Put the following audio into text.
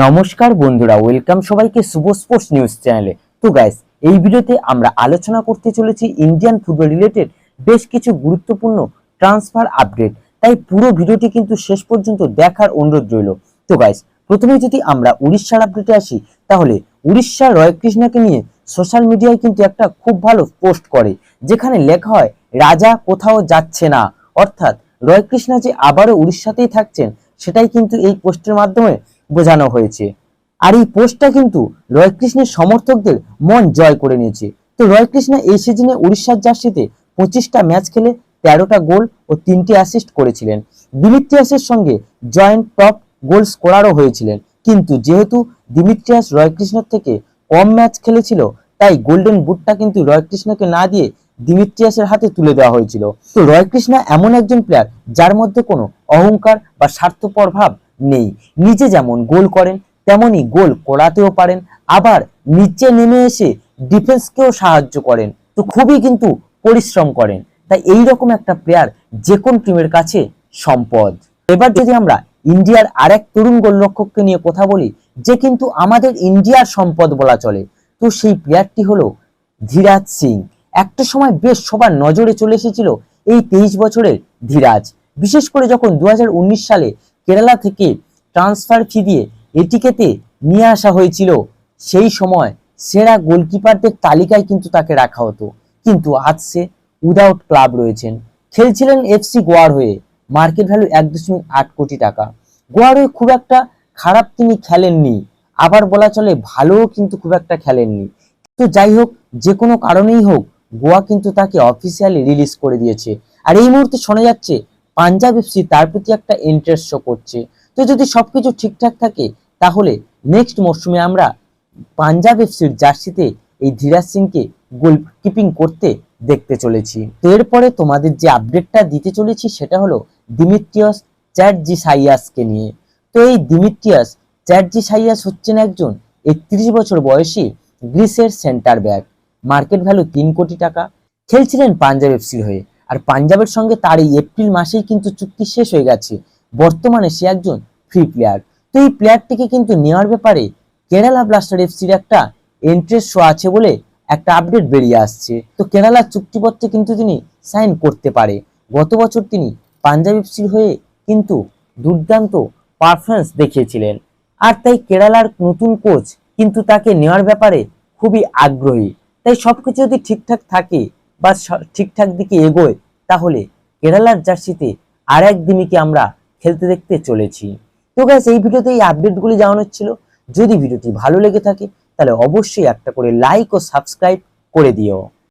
নমস্কার বন্ধুরা ওয়েলকাম সবাইকে শুভ স্পোর্টস নিউজ চ্যানেলে তো গাইস এই ভিডিওতে আমরা আলোচনা করতে চলেছি ইন্ডিয়ান ফুটবল রিলেটেড বেশ কিছু গুরুত্বপূর্ণ ট্রান্সফার আপডেট তাই পুরো ভিডিওটি কিন্তু শেষ পর্যন্ত দেখার অনুরোধ রইল। তো গাইস প্রথমে যদি আমরা উড়িষ্যার আপডেটে আসি, তাহলে উড়িষ্যার রয় কৃষ্ণাকে নিয়ে সোশ্যাল মিডিয়ায় কিন্তু একটা খুব ভালো পোস্ট করে, যেখানে লেখা হয়, রাজা কোথাও যাচ্ছে না। অর্থাৎ রয় কৃষ্ণা যে আবারও উড়িষ্যাতেই থাকছেন, সেটাই কিন্তু এই পোস্টের মাধ্যমে বোঝানো হয়েছে। আর এই পোস্টটা কিন্তু রয় কৃষ্ণের সমর্থকদের মন জয় করে নিয়েছে। তো রয় কৃষ্ণ এই সিজনে উড়িষ্যার জার্সিতে পঁচিশটা ম্যাচ খেলে তেরোটা গোল ও তিনটি অ্যাসিস্ট করেছিলেন। দিমিত্রিয়াসের সঙ্গে জয়েন্ট টপ গোল স্কোরারও হয়েছিলেন। কিন্তু যেহেতু দিমিত্রিয়াস রয় কৃষ্ণের থেকে কম ম্যাচ খেলেছিল, তাই গোল্ডেন বুটটা কিন্তু রয় কৃষ্ণকে না দিয়ে দিমিত্রিয়াসের হাতে তুলে দেওয়া হয়েছিল। তো রয় কৃষ্ণ এমন একজন প্লেয়ার যার মধ্যে কোনো অহংকার বা স্বার্থপর ভাব নেই। নিচে যেমন গোল করেন, তেমনি গোল করাতেও পারেন। আবার নিচে নেমে এসে ডিফেন্সকেও সাহায্য করেন। তো খুবই কিন্তু পরিশ্রম করেন। তাই এই রকম একটা প্লেয়ার যে কোন টিমের কাছে সম্পদ। এবার যদি আমরা ইন্ডিয়ার আরেক তরুণ গোলরক্ষককে নিয়ে কথা বলি, যে কিন্তু আমাদের ইন্ডিয়ার সম্পদ বলা চলে, তো সেই প্লেয়ারটি হলো ধীরাজ সিং। একটা সময় বেশ সবার নজরে চলে এসেছিল এই তেইশ বছরের ধীরাজ। বিশেষ করে যখন দু হাজার উনিশ সালে কেরালা থেকে ট্রান্সফার ফি দিয়ে এটিকেতে নিয়ে আসা হয়েছিল। সেই সময় সেরা গোলকিপারদের তালিকায় কিন্তু তাকে রাখা হতো। কিন্তু আজ সে উইদাউট ক্লাব রয়েছেন। খেলছিলেন এফসি গোয়ার হয়ে। মার্কেট ভ্যালু এক দশমিক আট কোটি টাকা। গোয়ার হয়ে খুব একটা খারাপ তিনি খেলেননি। আবার বলা চলে ভালোও কিন্তু খুব একটা খেলেননি। তো যাই হোক, যে কোনো কারণেই হোক, গোয়া কিন্তু তাকে অফিসিয়ালি রিলিজ করে দিয়েছে। আর এই মুহূর্তে শোনা যাচ্ছে পাঞ্জাব এফসি তার প্রতি একটা ইন্টারেস্ট শো করছে। তো যদি সবকিছু ঠিকঠাক থাকে, তাহলে নেক্সট মরশুমে আমরা পাঞ্জাব এফসির জার্সিতে এই ধীরাজ সিংকে গোল কিপিং করতে দেখতে চলেছি। তো এরপরে তোমাদের যে আপডেটটা দিতে চলেছি, সেটা হলো দিমিত্রিয়াস চ্যাটজি সাইয়াসকে নিয়ে। তো এই দিমিত্রিয়াস চ্যাটজি সাইয়াস হচ্ছেন একজন একত্রিশ বছর বয়সী গ্রিসের সেন্টার ব্যাক মার্কেট ভ্যালু তিন কোটি টাকা। খেলছিলেন পাঞ্জাব এফসির হয়ে। আর পাঞ্জাবের সঙ্গে তার এই এপ্রিল মাসেই কিন্তু চুক্তি শেষ হয়ে গেছে। বর্তমানে সে একজন ফ্রি প্লেয়ার তো এই প্লেয়ারটিকে কিন্তু নেওয়ার ব্যাপারে কেরালা ব্লাস্টার এফসির একটা ইন্টারেস্ট শো আছে বলে একটা আপডেট বেরিয়ে আসছে। তো কেরালার চুক্তিপত্রে কিন্তু তিনি সাইন করতে পারে। গত বছর তিনি পাঞ্জাব এফসির হয়ে কিন্তু দুর্দান্ত পারফরমেন্স দেখিয়েছিলেন। আর তাই কেরালার নতুন কোচ কিন্তু তাকে নেওয়ার ব্যাপারে খুবই আগ্রহী। তাই সবকিছু যদি ঠিকঠাক থাকে বা ঠিকঠাক দিকে এগোয়, তাহলে কেরালার জার্সিতে আর এক দিমিকে আমরা খেলতে দেখতে চলেছি। তো গ্যাস এই ভিডিওতে এই আপডেটগুলি জানানোর ছিল। যদি ভিডিওটি ভালো লেগে থাকে, তাহলে অবশ্যই একটা করে লাইক ও সাবস্ক্রাইব করে দিও।